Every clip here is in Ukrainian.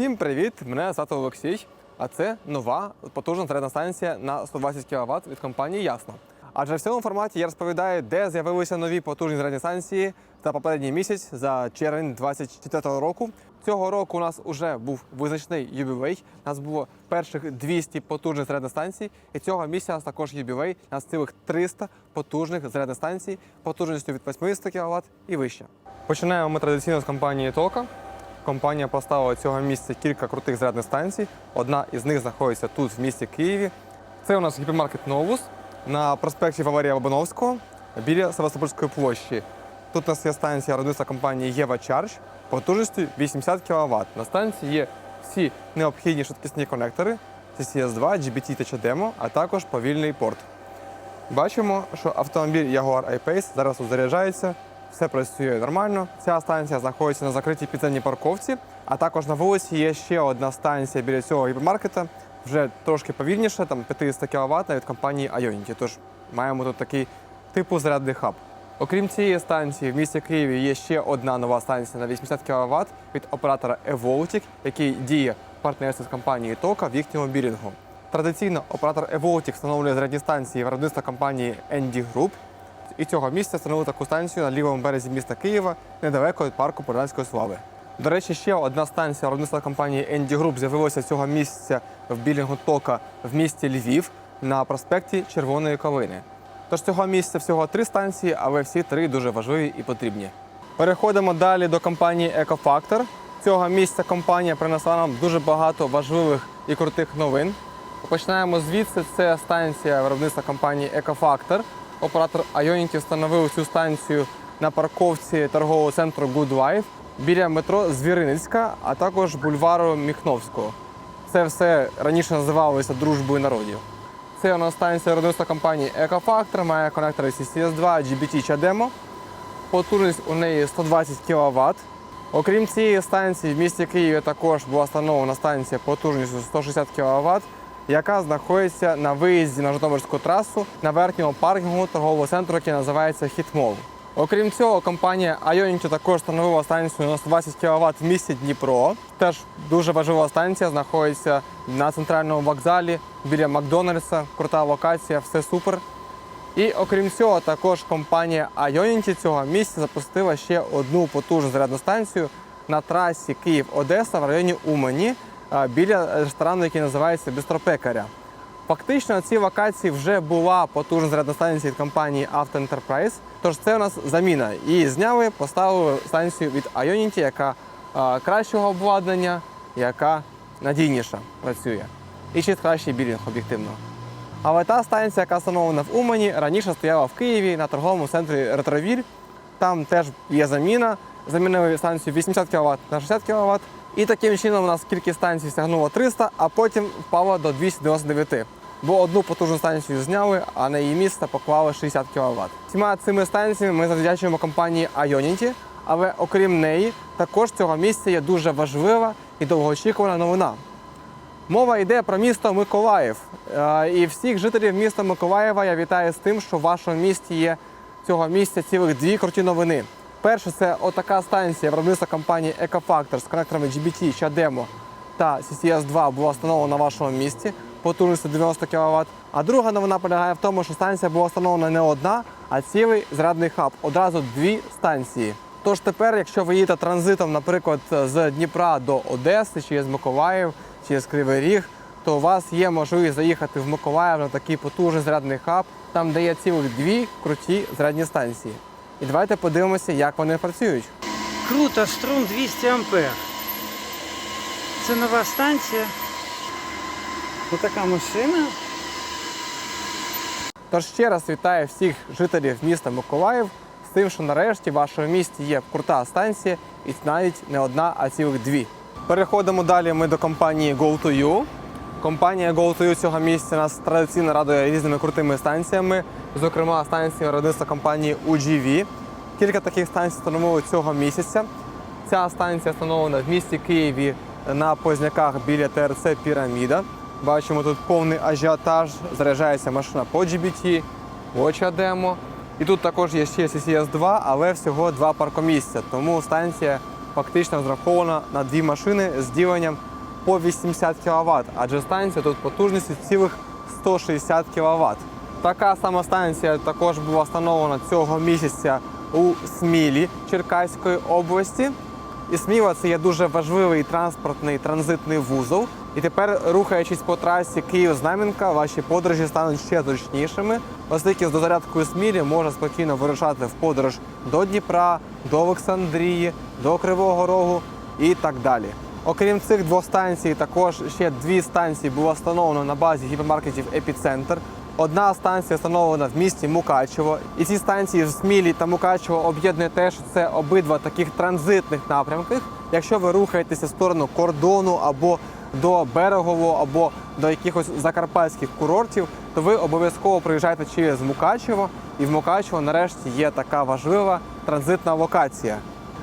Всім привіт! Мене звати Олексій. А це нова потужна зарядна станція на 120 кВт від компанії Ясно. Адже в цьому форматі я розповідаю, де з'явилися нові потужні зарядні станції за попередній місяць за червень 2024 року. Цього року у нас вже був визначний юбілей. У нас було перших 200 потужних зарядних станцій. І цього місяця у нас також юбілей. У нас цілих 300 потужних зарядних станцій потужністю від 80 кВт і вище. Починаємо ми традиційно з компанії Тока. Компанія поставила цього місця кілька крутих зарядних станцій. Одна із них знаходиться тут, в місті Києві. Це у нас гіпермаркет Новус на проспекті Валерія Лобановського біля Севастопольської площі. Тут у нас є станція виробництва компанії Єва Чардж потужністю 80 кВт. На станції є всі необхідні швидкісні конектори CCS2, GBT та CHDEMO, а також повільний порт. Бачимо, що автомобіль Jaguar I-Pace зараз заряджається, все працює нормально. Ця станція знаходиться на закритій підземній парковці, а також на вулиці є ще одна станція біля цього гіпермаркета, вже трошки повільніше, там 500 кВт від компанії Ionity. Тож маємо тут такий типу зарядний хаб. Окрім цієї станції, в місті Києві є ще одна нова станція на 80 кВт від оператора Evoltic, який діє в партнерстві з компанією Тока в їхньому білінгу. Традиційно оператор Evoltic встановлює зарядні станції виробництва компанії ND Group. І цього місця встановили таку станцію на лівому березі міста Києва, недалеко від парку Порданської слави. До речі, ще одна станція виробництва компанії ND Group з'явилася цього місця в білінгу Тока в місті Львів на проспекті Червоної Калини. Тож цього місця всього три станції, але всі три дуже важливі і потрібні. Переходимо далі до компанії Ecofactor. Цього місця компанія принесла нам дуже багато важливих і крутих новин. Починаємо звідси. Це станція виробництва компанії Ecofactor. Оператор Ionity встановив цю станцію на парковці торгового центру Life біля метро Звіриницька, а також бульвару Міхновського. Це все раніше називалося дружбою народів. Це у нас станція виробництва компанії Ecofactor, має конектори CCS2, GBT CHAdeMO. Потужність у неї 120 кВт. Окрім цієї станції, в місті Києві також була встановлена станція потужністю 160 кВт, яка знаходиться на виїзді на Житомирську трасу на верхньому паркінгу торгового центру, який називається Хітмол. Окрім цього, компанія Ionity також встановила станцію на 120 кВт в місті Дніпро. Теж дуже важлива станція, знаходиться на центральному вокзалі біля Макдональдса. Крута локація, все супер. І окрім цього, також компанія Ionity цього місця запустила ще одну потужну зарядну станцію на трасі Київ-Одеса в районі Умані біля ресторану, який називається Бістропекаря. Фактично на цій локації вже була потужна зарядна станція від компанії Auto Enterprise, тож це у нас заміна. Її зняли, поставили станцію від Ionity, яка кращого обладнання, яка надійніша працює. І ще кращий білінг об'єктивно. Але та станція, яка встановлена в Умані, раніше стояла в Києві на торговому центрі Ретровіль. Там теж є заміна. Замінили станцію 80 кВт на 60 кВт. І таким чином у нас кількість станцій сягнула 300, а потім впала до 299. Бо одну потужну станцію зняли, а на її місце поклали 60 кВт. Всіма цими станціями ми завдячуємо компанії Ionity, але окрім неї, також цього місця є дуже важлива і довгоочікувана новина. Мова йде про місто Миколаїв. Е, І всіх жителів міста Миколаєва я вітаю з тим, що в вашому місті є цього місця цілих дві круті новини. Перше, це отака станція виробництва компанії Ecofactor з коннекторами GBT, CHAdeMO та CCS2 була встановлена на вашому місці потужністю 90 кВт. А друга новина полягає в тому, що станція була встановлена не одна, а цілий зарядний хаб. Одразу дві станції. Тож тепер, якщо ви їдете транзитом, наприклад, з Дніпра до Одеси, чи з Миколаїв, чи з Кривий Ріг, то у вас є можливість заїхати в Миколаїв на такий потужний зарядний хаб, там де є цілих дві круті зарядні станції. І давайте подивимося, як вони працюють. Круто, струм 200 ампер. Це нова станція. Ось така машина. Тож ще раз вітаю всіх жителів міста Миколаїв з тим, що нарешті в вашому місті є крута станція, і навіть не одна, а цілих дві. Переходимо далі ми до компанії Go2U. Компанія Go2U цього місця нас традиційно радує різними крутими станціями, зокрема станція виробництва компанії UGV. Кілька таких станцій встановили цього місяця. Ця станція встановлена в місті Києві на Позняках біля ТРЦ Піраміда. Бачимо тут повний ажіотаж, заряджається машина по GBT, Watch демо. І тут також є ще CCS2, але всього два паркомісця. Тому станція фактично розрахована на дві машини з діленням по 80 кВт, адже станція тут потужністю цілих 160 кВт. Така сама станція також була встановлена цього місяця у Смілі Черкаської області. І Сміла це є дуже важливий транспортний транзитний вузол. І тепер, рухаючись по трасі Київ-Знам'янка, ваші подорожі стануть ще зручнішими, оскільки з дозарядкою Смілі можна спокійно вирушати в подорож до Дніпра, до Олександрії, до Кривого Рогу і так далі. Окрім цих двох станцій, також ще дві станції було встановлено на базі гіпермаркетів Епіцентр. Одна станція встановлена в місті Мукачево, і ці станції в Смілі та Мукачево об'єднує те, що це обидва таких транзитних напрямках. Якщо ви рухаєтеся в сторону кордону або до берегового, або до якихось закарпатських курортів, то ви обов'язково приїжджаєте через Мукачево, і в Мукачево нарешті є така важлива транзитна локація.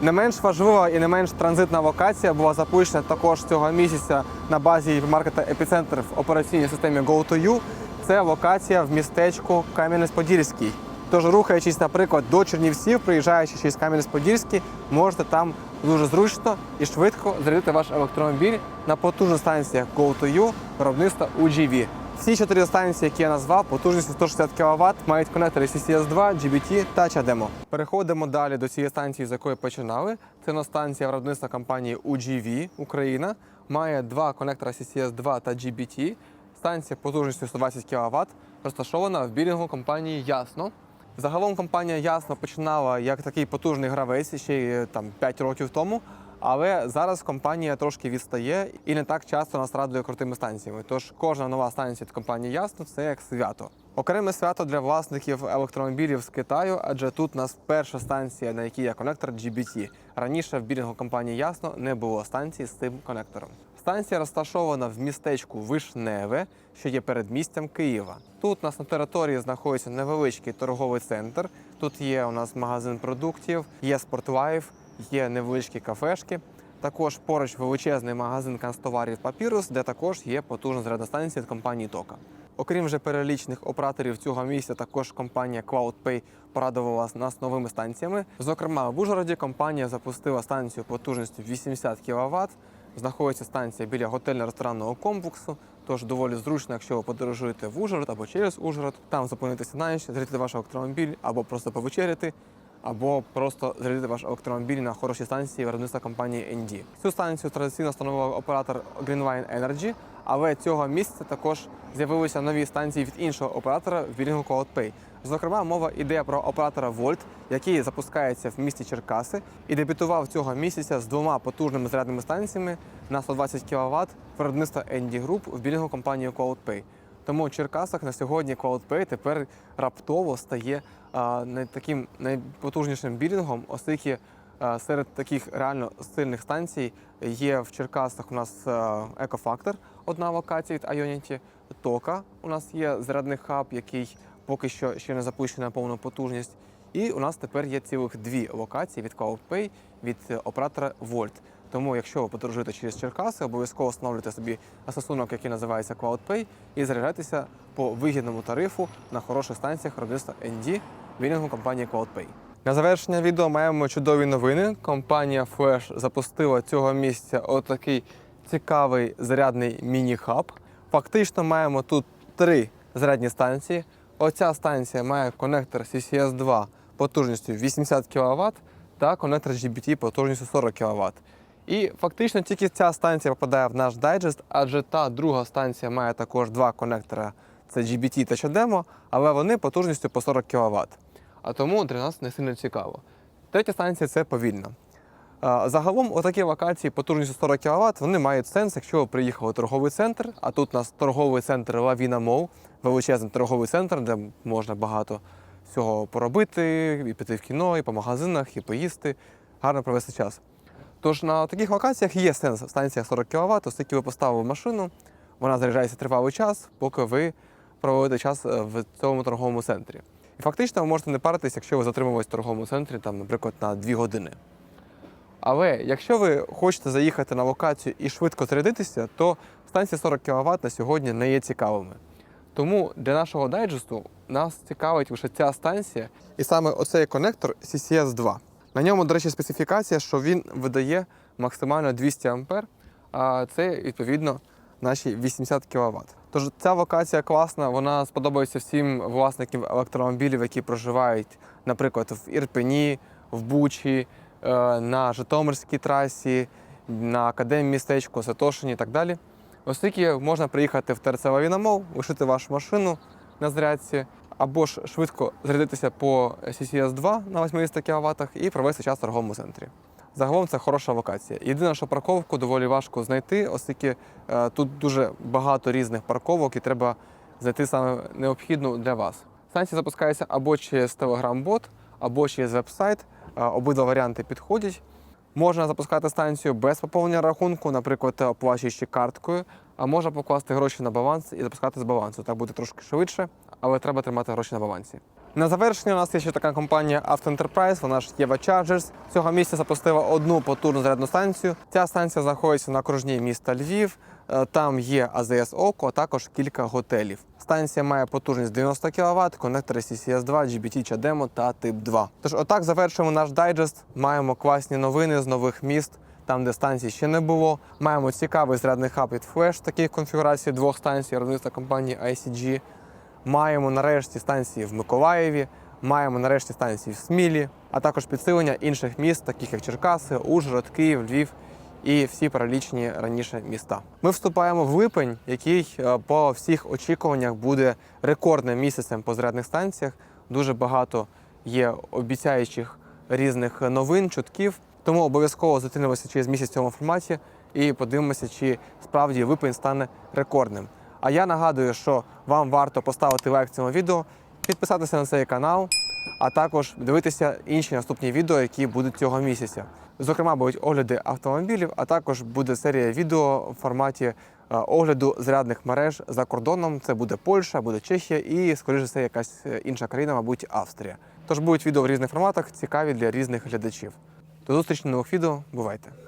Не менш важлива і не менш транзитна локація була запущена також цього місяця на базі маркета Епіцентр в операційній системі GoToYou. Це локація в містечку Кам'янець-Подільський. Тож, рухаючись, наприклад, до Чернівців, приїжджаючи через Кам'янець-Подільський, можете там дуже зручно і швидко зарядити ваш електромобіль на потужних станціях GoToYou виробництва UGV. Всі чотири станції, які я назвав, потужністю 160 кВт, мають конектори CCS2, GBT та CHAdeMO. Переходимо далі до цієї станції, з якої починали. Це на станція виробництва компанії UGV Україна. Має два конектора CCS2 та GBT. Станція потужністю 120 кВт розташована в білінгу компанії Ясно. Загалом компанія Ясно починала як такий потужний гравець ще там 5 років тому. Але зараз компанія трошки відстає і не так часто нас радує крутими станціями. Тож кожна нова станція від компанії Ясно це як свято. Окреме свято для власників електромобілів з Китаю, адже тут у нас перша станція, на якій є конектор GBT. Раніше в білінгу компанії Ясно не було станції з цим конектором. Станція розташована в містечку Вишневе, що є передмістям Києва. Тут у нас на території знаходиться невеличкий торговий центр. Тут є у нас магазин продуктів, є спортлайф, є невеличкі кафешки. Також поруч величезний магазин канцтоварів Папірус, де також є потужна зарядна станція від компанії Тока. Окрім вже перелічних операторів цього місця, також компанія CloudPay порадувала нас новими станціями. Зокрема, в Ужгороді компанія запустила станцію потужністю 80 кВт. Знаходиться станція біля готельно-ресторанного комплексу, тож доволі зручно, якщо ви подорожуєте в Ужгород або через Ужгород, там зупинитися на ніч, зрядити ваш електромобіль або просто повечеряти, або просто зарядити ваш електромобіль на хорошій станції виробництва компанії ND. Цю станцію традиційно встановив оператор Greenwine Energy, але цього місяця також з'явилися нові станції від іншого оператора в білінгу CloudPay. Зокрема, мова йде про оператора Volt, який запускається в місті Черкаси і дебютував цього місяця з двома потужними зарядними станціями на 120 кВт виробництва ND Group в білінгу компанії CloudPay. Тому в Черкасах на сьогодні CloudPay тепер раптово стає а, не таким найпотужнішим білінгом, оскільки серед таких реально сильних станцій є в Черкасах у нас Екофактор, одна локація від Ionity, Тока. У нас є зарядний хаб, який поки що ще не запущений на повну потужність. І у нас тепер є цілих дві локації від CloudPay від е, оператора Volt. Тому, якщо ви подорожуєте через Черкаси, обов'язково встановлюйте собі застосунок, який називається CloudPay, і заряджайтеся по вигідному тарифу на хороших станціях виробництва ND білінгу компанії CloudPay. На завершення відео маємо чудові новини. Компанія Flash запустила цього місяця отакий цікавий зарядний міні-хаб. Фактично маємо тут три зарядні станції. Оця станція має конектор CCS2 потужністю 80 кВт та конектор GBT потужністю 40 кВт. І фактично тільки ця станція попадає в наш дайджест, адже та друга станція має також два конектора: це GBT та CHAdeMO, але вони потужністю по 40 кВт. А тому для нас не сильно цікаво. Третя станція це повільна. Загалом, отакі локації потужністю 40 кВт, вони мають сенс, якщо ви приїхали в торговий центр, а тут у нас торговий центр Lavina Mall, величезний торговий центр, де можна багато всього поробити, і піти в кіно, і по магазинах, і поїсти, гарно провести час. Тож на таких локаціях є сенс в станціях 40 кВт, оскільки ви поставили машину, вона заряджається тривалий час, поки ви проводите час е, в цьому торговому центрі. І фактично ви можете не паритись, якщо ви затримуєтесь в торговому центрі, там, наприклад, на 2 години. Але якщо ви хочете заїхати на локацію і швидко зарядитися, то станції 40 кВт на сьогодні не є цікавими. Тому для нашого дайджесту нас цікавить лише ця станція, і саме оцей конектор CCS2. На ньому, до речі, специфікація, що він видає максимально 200 А, а це відповідно наші 80 кВт. Тож ця локація класна, вона сподобається всім власникам електромобілів, які проживають, наприклад, в Ірпені, в Бучі, е, на Житомирській трасі, на Академмістечку, Святошині і так далі. Оскільки можна приїхати в ТРЦ Лавінамол, лишити вашу машину на зарядці, або ж швидко зарядитися по CCS 2 на 80 кВт і провести час в торговому центрі. Загалом це хороша локація. Єдине, що парковку доволі важко знайти, оскільки е, тут дуже багато різних парковок і треба знайти саме необхідну для вас. Станція запускається або через Telegram-бот, або через веб-сайт. Е, Обидва варіанти підходять. Можна запускати станцію без поповнення рахунку, наприклад, оплачуючи карткою, а можна покласти гроші на баланс і запускати з балансу. Так буде трошки швидше, але треба тримати гроші на балансі. На завершення у нас є ще така компанія Auto Enterprise, вона ж Єва Chargers. Цього місця запустила одну потужну зарядну станцію. Ця станція знаходиться на окружній міста Львів. Е, Там є АЗС Око, а також кілька готелів. Станція має потужність 90 кВт, конектори CCS 2, GBT CHAdeMO та Тип 2. Тож, отак завершуємо наш дайджест. Маємо класні новини з нових міст. Там, де станцій ще не було, маємо цікавий зарядний хаб від Flash, таких конфігурацій двох станцій виробництва компанії ICG. Маємо нарешті станції в Миколаєві, маємо нарешті станції в Смілі, а також підсилення інших міст, таких як Черкаси, Ужгород, Київ, Львів і всі перелічені раніше міста. Ми вступаємо в липень, який е, по всіх очікуваннях буде рекордним місяцем по зарядних станціях. Дуже багато є обіцяючих різних новин, чутків. Тому обов'язково зустрінемося через місяць в цьому форматі і подивимося, чи справді липень стане рекордним. А я нагадую, що вам варто поставити лайк цьому відео, підписатися на цей канал, а також дивитися інші наступні відео, які будуть цього місяця. Зокрема, будуть огляди автомобілів, а також буде серія відео в форматі е, огляду зарядних мереж за кордоном. Це буде Польща, буде Чехія і, скоріше все, якась е, інша країна, мабуть, Австрія. Тож будуть відео в різних форматах, цікаві для різних глядачів. До зустрічі на нових відео. Бувайте!